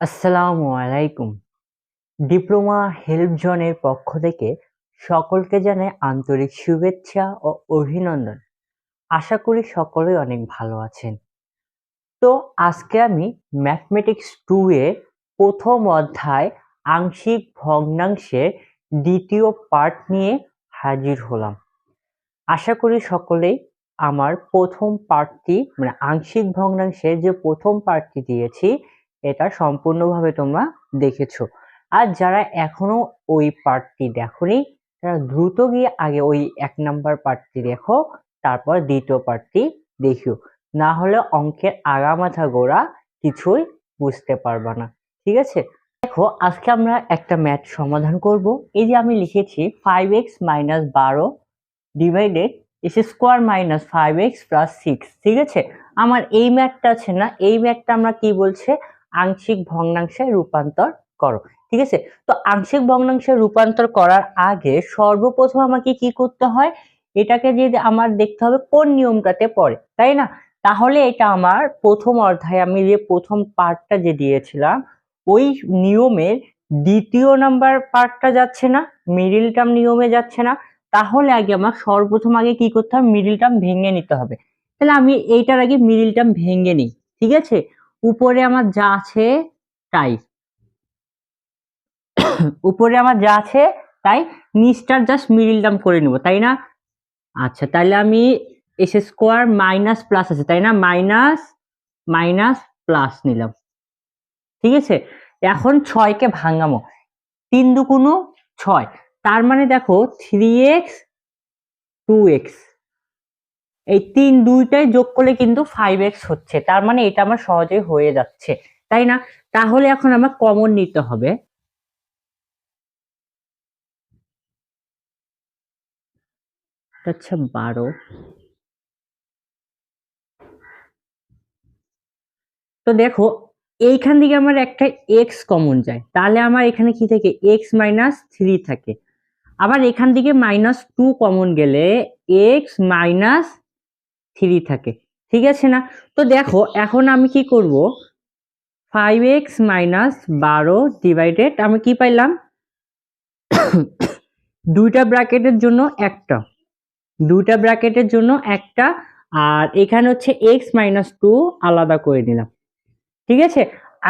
আসসালামু আলাইকুম। Diploma help জোনের পক্ষ থেকে সকলকে জানাই আন্তরিক শুভেচ্ছা ও অভিনন্দন। আশা করি সকলেই অনেক ভালো আছেন। তো আজকে আমি ম্যাথমেটিক্স টু এর প্রথম অধ্যায় আংশিক ভগ্নাংশের দ্বিতীয় পার্ট নিয়ে হাজির হলাম। আশা করি সকলেই আমার প্রথম পার্টটি মানে আংশিক ভগ্নাংশের যে প্রথম পার্টটি দিয়েছি এটা সম্পূর্ণভাবে তোমরা দেখেছ। আর যারা এখনও ওই পার্টটি দেখোনি, তারা দ্রুত গিয়ে আগে ওই এক নাম্বার পার্টটি দেখো, তারপর দ্বিতীয় পার্টটি দেখিও। না হলে অঙ্কের আগামাথা গোড়া কিছুই বুঝতে পারবা না, ঠিক আছে? দেখো, আজকে আমরা একটা ম্যাথ সমাধান করব। এই যে আমি লিখেছি ফাইভ এক্স মাইনাস বারো divided S square minus five x plus six ঠিক আছে? আমার এই ম্যাথটা আছে না, এই ম্যাথটা আমরা কি বলছে? আংশিক ভগ্নাংশে রূপান্তর করো, ঠিক আছে? তো আংশিক ভগ্নাংশে রূপান্তর করার আগে সর্বপ্রথম আমাকে কি করতে হয়? এটাকে যদি আমার দেখতে হবে কোন নিয়মটাতে পড়ে, তাই না? তাহলে এটা আমার প্রথম অধ্যায়ে আমি যে প্রথম পার্টটা যে দিয়েছিলাম, ওই নিয়মের দ্বিতীয় নাম্বার পার্টটা যাচ্ছে না মিডিল টার্ম নিয়মে যাচ্ছে না। তাহলে আগে আমার সর্বপ্রথম আগে কি করতে হবে? মিডিল টার্ম ভেঙে নিতে হবে। তাহলে আমি এইটার আগে মিডিল টার্ম ভেঙে নিই, ঠিক আছে? উপরে আমার যা আছে, তাই। উপরে আমার যা আছে, তাই নিচটার জাস্ট মিডিল টার্ম করে নিব, তাই না? আচ্ছা তাহলে আমি এস স্কোয়ার মাইনাস প্লাস আছে, তাই না? মাইনাস মাইনাস প্লাস নিলাম। ঠিক আছে? এখন ছয়কে ভাঙামো তিন দুগুণো ছয়, তার মানে দেখো থ্রি এক্স টু এক্স এই তিন দুইটাই যোগ করলে কিন্তু ফাইভ এক্স হচ্ছে। তার মানে এটা আমার সহজেই হয়ে যাচ্ছে। তাই না? তাহলে এখন আমার কমন নিতে হবে। আচ্ছা বারো। তো দেখো, এইখান থেকে আমার একটা এক্স কমন যায়। তাহলে আমার এখানে কি থাকে? এক্স মাইনাস থ্রি থাকে। আবার এখান থেকে মাইনাস টু কমন গেলে এক্স মাইনাস থ্রি থাকে, ঠিক আছে না? তো দেখো, এখন আমি কি করব? ফাইভ এক্স মাইনাস বারো ডিভাইডেড আমি কি পাইলাম? দুইটা ব্র্যাকেটের জন্য একটা। দুইটা ব্র্যাকেটের জন্য একটা, আর এখানে হচ্ছে এক্স মাইনাস টু আলাদা করে নিলাম। ঠিক আছে?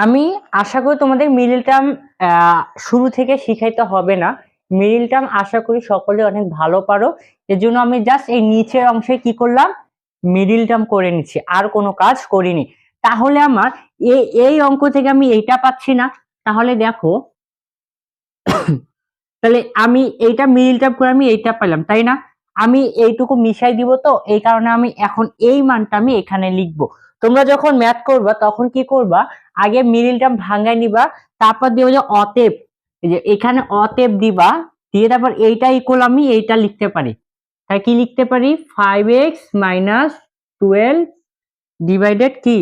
আমি আশা করি তোমাদের মিডিল টার্ম শুরু থেকে শিখাইতে হবে না। মিডিল টার্ম আশা করি সকলে অনেক ভালো পারো। এর জন্য আমি জাস্ট এই নিচের অংশে কি করলাম? মিডিল টার্ম করে নিচ্ছি, আর কোনো কাজ করিনি। তাহলে আমার এই এই অঙ্ক থেকে আমি এইটা পাচ্ছি না। তাহলে দেখো, তাহলে আমি এইটা মিডিল টার্ম করে আমি এইটা পেলাম, তাই না? আমি এইটুকু মিশাই দিব তো, এই কারণে আমি এখন এই মানটা আমি এখানে লিখব। তোমরা যখন ম্যাথ করবা, তখন কি করবা? আগে মিডিল টার্ম ভাঙাই নিবা, তারপর দিবা যে যে এখানে অতেপ দিবা, দিয়ে তারপর এইটা ইকুয়াল আমি এইটা লিখতে পারি। তাই কি লিখতে পারি? Five x minus twelve divided কি?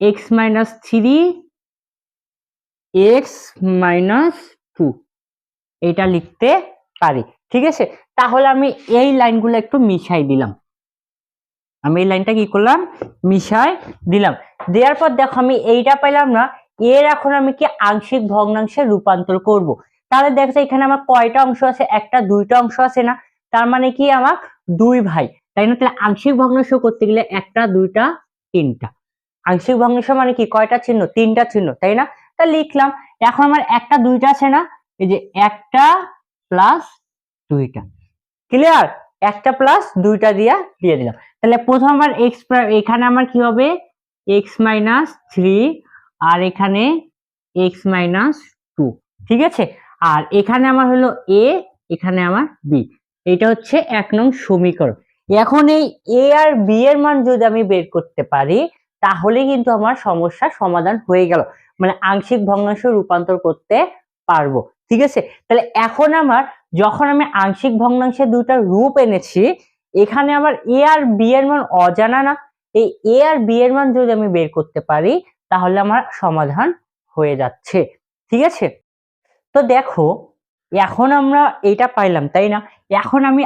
X minus three x minus two এটা লিখতে পারি। ঠিক আছে? তাহলে আমি এই লাইনগুলো একটু মিশাই দিলাম। আমি এই লাইনটা কি করলাম? মিশাই দিলাম। দেওয়ার পর দেখো আমি এইটা পাইলাম না, এর এখন আমি কি আংশিক ভগ্নাংশে রূপান্তর করব। তাহলে দেখো এখানে আমার কয়টা অংশ আছে? একটা, দুইটা অংশ আছে না? তার মানে কি আমার দুই ভাই। তাই না? তাহলে আংশিক ভগ্নাংশ করতে গেলে একটা, দুইটা, তিনটা। আংশিক ভগ্নাংশ মানে কি? কয়টা চিহ্ন? তিনটা চিহ্ন, তাই না? তা লিখলাম, এখন আমার একটা, দুইটা আছে না? এই যে একটা প্লাস দুইটা। ক্লিয়ার একটা প্লাস দুইটা দিয়া দিয়ে দিলাম। তাহলে প্রথম আমার এক্স এখানে আমার কি হবে? এক্স মাইনাস থ্রি আর এখানে এক্স মাইনাস টু ঠিক আছে? আর এখানে আমার হলো এ এখানে আমার বি এটা হচ্ছে এক নং সমীকরণ। এখন এই এ আর বি এর মান যদি আমি বের করতে পারি তাহলে কিন্তু আমার সমস্যার সমাধান হয়ে গেল। মানে আংশিক ভগ্নাংশ রূপান্তর করতে পারব। ঠিক আছে? তাহলে এখন আমার যখন আমি আংশিক ভগ্নাংশের দুটা রূপ এনেছি, এখানে আমার এ আর বি এর মান অজানা না। এই এ আর বি এর মান যদি আমি বের করতে পারি, তাহলে আমার সমাধান হয়ে যাচ্ছে। ঠিক আছে? তো দেখো এখন আমরা এইটা পাইলাম, তাই না? এখন আমি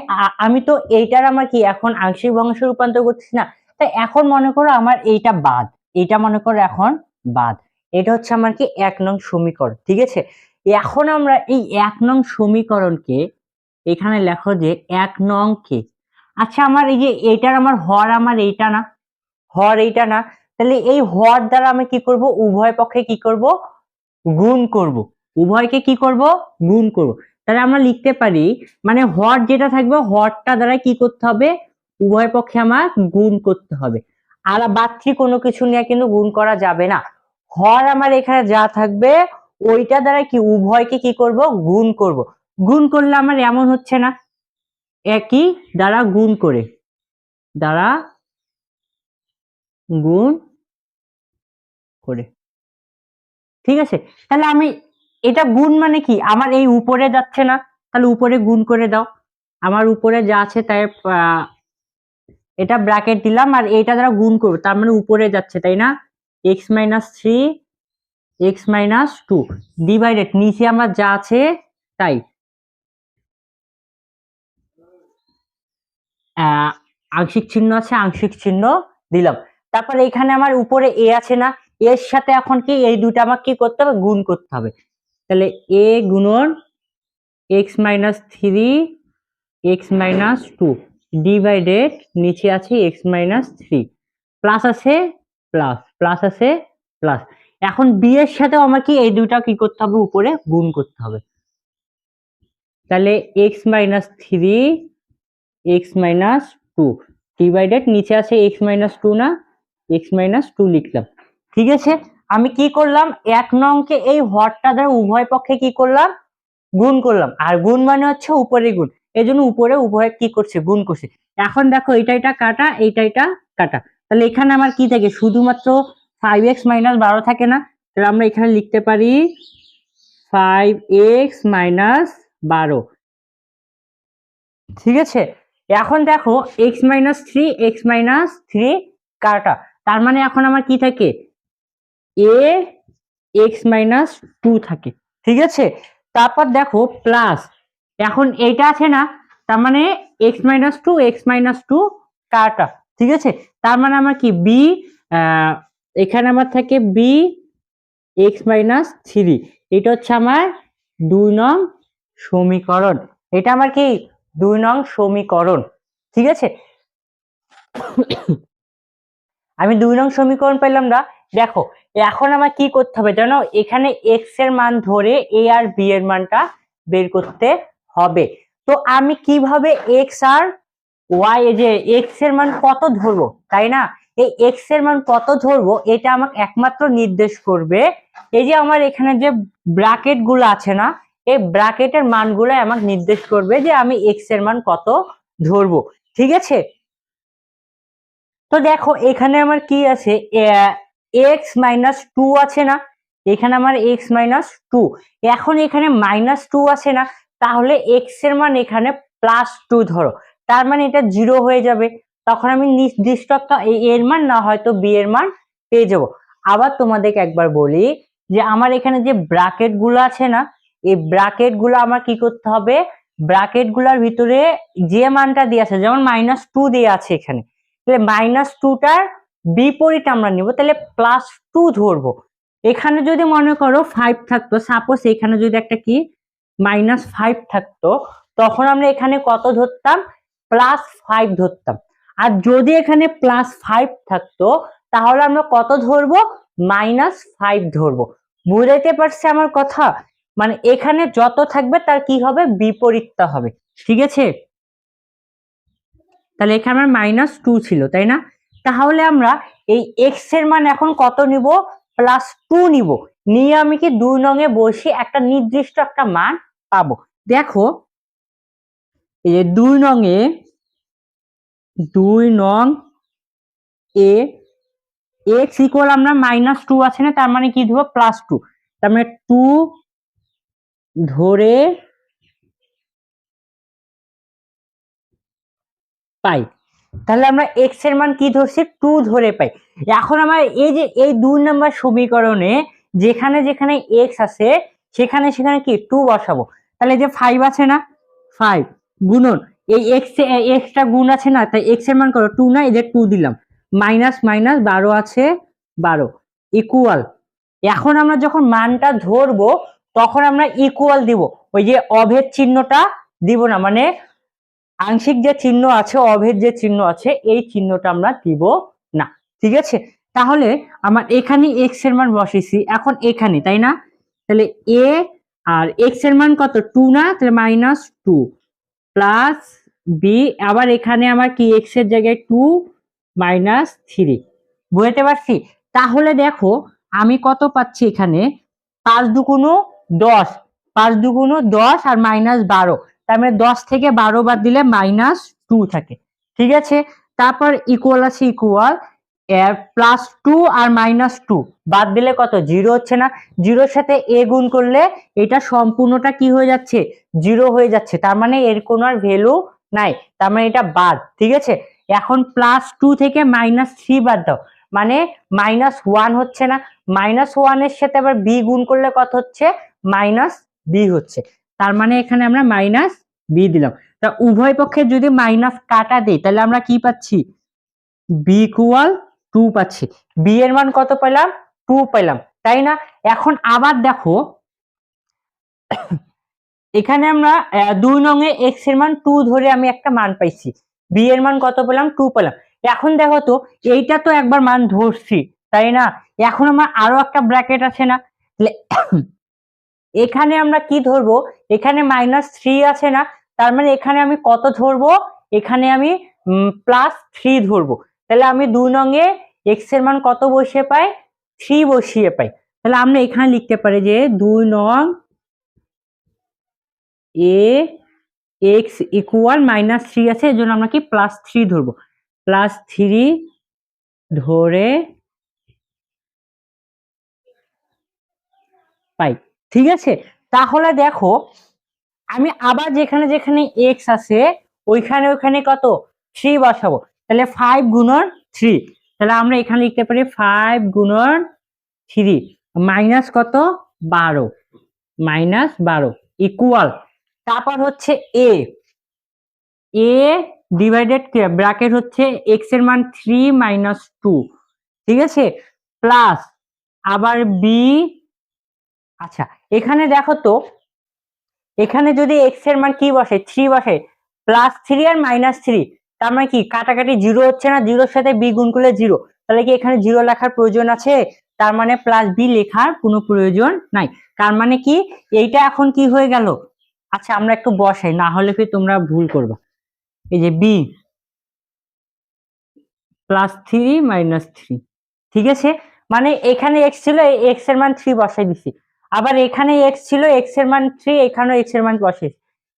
আমি তো এইটার আমার কি, এখন আংশিক ভগ্নাংশ রূপান্তর করতেছি না। তাই এখন মনে করো আমার এইটা বাদ, এইটা মনে করো এখন বাদ। এটা হচ্ছে আমার কি এক নং সমীকরণ, ঠিক আছে? এখন আমরা এই এক নং সমীকরণকে এখানে লেখো যে এক নং কে। আচ্ছা আমার এই যে এইটার আমার হর আমার এইটা না? হর এইটা না? তাহলে এই হর দ্বারা আমি কি করব? উভয় পক্ষে কি করব? গুণ করব। উভয়কে কি করব? গুণ করব। তাহলে আমরা লিখতে পারি মানে হর যেটা থাকবে হরটা দ্বারা কি করতে হবে? উভয় পক্ষে আমার গুণ করতে হবে। আর বাড়তি কোনো কিছু নিয়ে কিন্তু গুণ করা যাবে না। হর আমার এখানে যা থাকবে, ওইটা দ্বারা কি উভয়কে কি করব? গুণ করব। গুণ করলে আমার এমন হচ্ছে না। একই দ্বারা গুণ করে। দ্বারা গুণ করে। ঠিক আছে? তাহলে আমি এটা গুণ মানে কি? আমার এই উপরে যাচ্ছে না, তাহলে উপরে গুণ করে দাও। আমার উপরে যা আছে তাই এটা ব্র্যাকেট দিলাম আর এইটা দ্বারা গুণ করব, তার মানে উপরে যাচ্ছে, তাই না? X minus three x minus two divided নিচে আমার যা আছে তাই। আংশিক চিহ্ন আছে, আংশিক চিহ্ন দিলাম। তারপর এখানে আমার উপরে এ আছে না এর সাথে এখন কি? এই দুটো আমাকে কি করতে হবে? গুণ করতে হবে। তাহলে এ গুণন x minus three x minus two divided নিচে আছে এক্স মাইনাস থ্রি প্লাস আছে প্লাস প্লাস আছে প্লাস এখন বি এর সাথেও আমাকে এই দুটা কি করতে হবে? উপরে গুণ করতে হবে। তাহলে x minus three x minus two divided নিচে আছে এক্স মাইনাস টু না? এক্স মাইনাস টু লিখলাম। ঠিক আছে? আমি কি করলাম? এক নংকে এই হরটা দ্বারা উভয় পক্ষে কি করলাম? গুণ করলাম। আর গুণ মানে হচ্ছে উপরে গুণ। এই জন্য উপরে উভয় কি করছে? গুণ করছে। এখন দেখো এটা এটা কাটা, এইটা এটা কাটা। তাহলে এখানে আমার কি থাকে? শুধুমাত্র ফাইভ এক্স মাইনাস বারো থাকে না? তাহলে আমরা এখানে লিখতে পারি ফাইভ এক্স মাইনাস বারো। ঠিক আছে? এখন দেখো x minus three x minus three কাটা। তার মানে এখন আমার কি থাকে? এ এক্স মাইনাস টু থাকে, ঠিক আছে? তারপর দেখো প্লাস এখন এইটা আছে না, তার মানে x minus two x minus two কাটা, ঠিক আছে? তার মানে আমার কি? বি এখানে আমার থাকে বি এক্স মাইনাস থ্রি এটা হচ্ছে আমার দুই নং সমীকরণ, এটা আমার কি? দুই নং সমীকরণ, ঠিক আছে? আমি দুই নং সমীকরণ পেলাম না, দেখো এখন আমার কি করতে হবে জানো? এখানে এক্সের মান ধরে এ আর বি এর মানটা বের করতে হবে। তো আমি কীভাবে এক্স আর ওয়াই যে এক্সের মান কত ধরবো, তাই না? এই এক্সের মান কত ধরবো, এটা আমাকে একমাত্র নির্দেশ করবে। এই যে আমার এখানে যে ব্র্যাকেটগুলো আছে না, এই ব্র্যাকেটের মানগুলো আমাকে নির্দেশ করবে যে আমি এক্সের মান কত ধরবো। ঠিক আছে? তো দেখো, এখানে আমার কি আছে? এক্স মাইনাস টু আছে না? এখানে আমার এক্স মাইনাস টু এখন এখানে মাইনাস টু আছে না? তাহলে এক্সের মান এখানে প্লাস টু ধরো। তার মানে এটা জিরো হয়ে যাবে। তখন আমি নির্দিষ্ট এর মান না হয়তো বি এর মান পেয়ে যাব। আবার তোমাদেরকে একবার বলি যে আমার এখানে যে ব্র্যাকেটগুলো আছে না, এই ব্র্যাকেটগুলো আমার কি করতে হবে? ব্র্যাকেটগুলার ভিতরে যে মানটা দিয়ে আছে, যেমন মাইনাস টু দিয়ে আছে এখানে। তাহলে মাইনাস টুটার বিপরীত আমরা নিব, তাহলে প্লাস টু ধরবো। এখানে যদি মনে করো ফাইভ থাকতো সাপোজ এখানে যদি একটা কি? মাইনাস ফাইভ থাকতো, তখন আমরা এখানে কত ধরতাম? প্লাস ফাইভ ধরতাম। আর যদি এখানে প্লাস ফাইভ থাকতো, তাহলে আমরা কত ধরবো? মাইনাস ফাইভ ধরবো। বুঝাইতে পারছে আমার কথা? মানে এখানে যত থাকবে, তার কি হবে? বিপরীতটা হবে। ঠিক আছে? তাহলে এখানে আমার মাইনাস টু ছিল, তাই না? তাহলে আমরা এই এক্সের মান এখন কত নিব? প্লাস টু নিব। নিয়ে আমি কি দুই নঙে বসে একটা নির্দিষ্ট একটা মান পাবো? দেখো, এই যে দুই নঙে, দুই নং এ এক্স ইকুয়াল আমরা মাইনাস টু আছে না, তার মানে কি ধরবো প্লাস টু তার মানে টু ধরে পাই। তাহলে আমরা এক্সের মান কি ধরছি? টু ধরে পাই। এখন আমার এই যে, এই দুই নাম্বার সমীকরণে যেখানে যেখানে এক্স আছে, সেখানে সেখানে কি? টু বসাবো। তাহলে যে ফাইভ আছে না? ফাইভ গুণন। এই এক্স এক্সটা গুণ আছে না, তাই এক্সের মান করো টু না এদের টু দিলাম। মাইনাস মাইনাস বারো আছে, বারো। ইকুয়াল এখন আমরা যখন মানটা ধরবো, তখন আমরা ইকুয়াল দিব। ওই যে অভেদ চিহ্নটা দিব না মানে আংশিক যে চিহ্ন আছে, অভেদ যে চিহ্ন আছে, এই চিহ্নটা আমরা দিব না। ঠিক আছে? তাহলে আমার এখানে এক্সের মান বসেছি এখন এখানে, তাই না? তাহলে এ আর এক্সের মান কত? টু না? তাহলে মাইনাস টু। প্লাস বি আবার এখানে আমার কি এক্সের জায়গায় টু মাইনাস থ্রি বুঝতে পারছি? তাহলে দেখো, আমি কত পাচ্ছি এখানে? পাঁচ দুগুণ দশ। পাঁচ দুগুণ দশ আর মাইনাস বারো। তার মানে দশ থেকে বারো বাদ দিলে মাইনাস টু থাকে। ঠিক আছে? তারপর ইকুয়াল আছে ইকুয়াল প্লাস টু আর মাইনাস টু বাদ দিলে কত? জিরো হচ্ছে না। জিরোর সাথে এ গুণ করলে এটা সম্পূর্ণটা কি হয়ে যাচ্ছে? জিরো হয়ে যাচ্ছে। তার মানে এর কোনো আর ভ্যালু নাই। তার মানে এটা বাদ। ঠিক আছে? এখন প্লাস টু থেকে মাইনাস থ্রি বাদ দাও। মানে মাইনাস ওয়ান হচ্ছে না। মাইনাস ওয়ানের সাথে আবার বি গুণ করলে কত হচ্ছে? মাইনাস বি হচ্ছে। তার মানে এখানে আমরা মাইনাস বি দিলাম। তা উভয় পক্ষে যদি মাইনাস কাটা দেই, তাহলে আমরা কি পাচ্ছি? বি ইকুয়াল টু পাচ্ছি। বি এর মান কত পেলাম? টু পেলাম। তাই না? এখন আবার দেখো, এখানে আমরা দুই নঙে এক্সের মান টু ধরে আমি একটা মান পাইছি। বি এর মান কত পেলাম? টু পেলাম। এখন দেখো তো, এইটা তো একবার মান ধরছি, তাই না? এখন আমার আরও একটা ব্র্যাকেট আছে না? এখানে আমরা কি ধরবো? এখানে মাইনাস থ্রি আছে না? তার মানে এখানে আমি কত ধরবো? এখানে আমি প্লাস থ্রি ধরবো। তাহলে আমি দুই নঙে এক্সের মান কত বসিয়ে পাই? থ্রি বসিয়ে পাই। তাহলে আমরা এখানে লিখতে পারি যে দুই নং এ এক্স ইকুয়াল মাইনাস থ্রি আছে, এর জন্য আমরা কি প্লাস থ্রি ধরবো? প্লাস থ্রি ধরে পাই। ঠিক আছে? তাহলে দেখো, আমি আবার যেখানে যেখানে এক্স আছে, ওইখানে ওইখানে কত? থ্রি বসাবো। তাহলে ফাইভ গুণন থ্রি তাহলে আমরা এখানে লিখতে পারি ফাইভ গুণন থ্রি মাইনাস কত? বারো। মাইনাস বারো। ইকুয়াল তারপর হচ্ছে এ এ ডিভাইডেড ব্র্যাকেট হচ্ছে এক্সের মান থ্রি মাইনাস টু ঠিক আছে? প্লাস আবার বি আচ্ছা এখানে দেখো তো, এখানে যদি এক্সের মান কি বসে? থ্রি বসে। প্লাস থ্রি আর মাইনাস থ্রি তার মানে কি? কাটাকাটি জিরো হচ্ছে না জিরোর সাথে বি গুণ করলে জিরো তাহলে কি এখানে জিরো লেখার প্রয়োজন আছে? তার মানে প্লাস বি লেখার কোনো প্রয়োজন নাই। তার মানে কি? এইটা এখন কি হয়ে গেল? আচ্ছা আমরা একটু বসাই না হলে কি তোমরা ভুল করবা। এই যে B plus three minus three ঠিক আছে? মানে এখানে এক্স ছিল এক্সের মান থ্রি বসাই দিছি। আবার এখানে এক্স ছিল এক্সের মান থ্রি এখানেও এক্সের মান বসে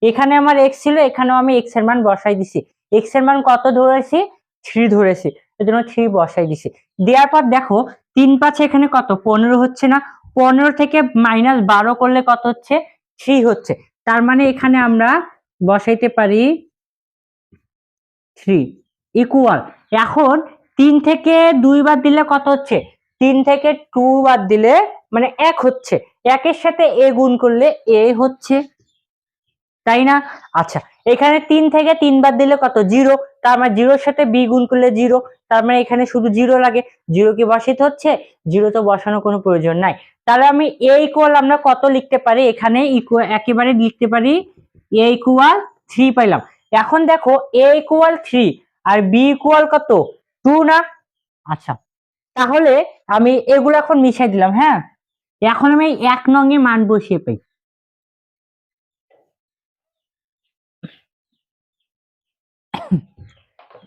এখানে আমার এক্স ছিল, এখানেও আমি এক্সের মান বসাই দিছি। এক্সের মান কত ধরেছি? থ্রি ধরেছি। এর জন্য থ্রি বসাই দিছি। দেওয়ার পর দেখো, তিন পাঁচে এখানে কত? পনেরো হচ্ছে না? পনেরো থেকে মাইনাস বারো করলে কত হচ্ছে? থ্রি হচ্ছে। তার মানে এখানে আমরা বসাইতে পারি থ্রি ইকুয়াল এখন তিন থেকে দুই বাদ দিলে কত হচ্ছে? তিন থেকে টু বাদ দিলে মানে এক হচ্ছে। একের সাথে এ গুণ করলে এ হচ্ছে, তাই না? আচ্ছা এখানে তিন থেকে তিন বাদ দিলে কত? জিরো। তার মানে জিরোর সাথে বি গুণ করলে জিরো। তার মানে এখানে শুধু জিরো লাগে। জিরো কি বসাইতে হচ্ছে? জিরো তো বসানোর কোনো প্রয়োজন নাই। তাহলে আমি এ ইকুয়াল আমরা কত লিখতে পারি? এখানে একেবারে লিখতে পারি এ ইকুয়াল থ্রি পাইলাম। এখন দেখো, এ ইকুয়াল থ্রি আর বি ইকুয়াল কত? টু না? আচ্ছা তাহলে আমি এগুলো এখন মিশাই দিলাম হ্যাঁ? এখন আমি এক নঙে মান বসিয়ে পাই।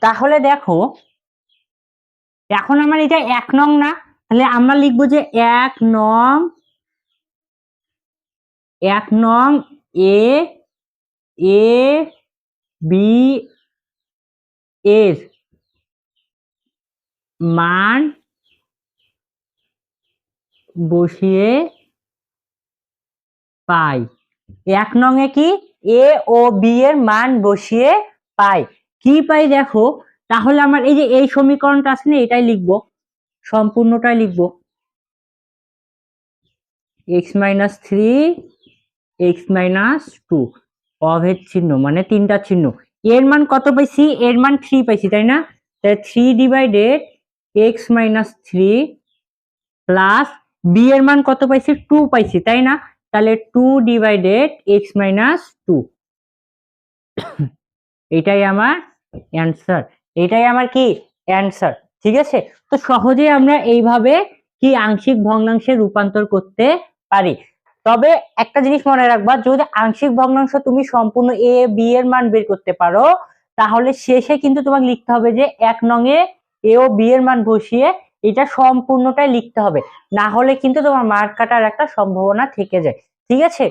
তাহলে দেখো, এখন আমার এটা এক নং না, তাহলে আমরা লিখব যে এক নং এক নং এ এ, বি, এর মান বসিয়ে পাই। এক নঙে কি? এ ও বি এর মান বসিয়ে পাই। কি পাই দেখো? তাহলে আমার এই যে এই সমীকরণটা আছে না, এটাই লিখব। সম্পূর্ণটাই লিখব। X minus three x minus two অভেদ চিহ্ন মানে তিনটা চিহ্ন। এর মান কত পাইছি? এর মান থ্রি পাইছি, তাই না? তাই three divided x minus three plus B এর মান কত পাইছি? টু পাইছি, তাই না? তাহলে two divided x minus two এটাই আমার অ্যান্সার এটাই আমার কি? অ্যান্সার ঠিক আছে? তো সহজে আমরা এইভাবে কি আংশিক ভগ্নাংশে রূপান্তর করতে পারি। তবে একটা জিনিস মনে রাখবা, যদি আংশিক ভগ্নাংশ তুমি সম্পূর্ণ এ বি এর মান বের করতে পারো, তাহলে শেষে কিন্তু তোমাকে লিখতে হবে যে এক নঙে এ ও বি এর মান বসিয়ে এটা সম্পূর্ণটাই লিখতে হবে। না হলে কিন্তু তোমার মার্ক কাটার একটা সম্ভাবনা থেকে যায়। ঠিক আছে?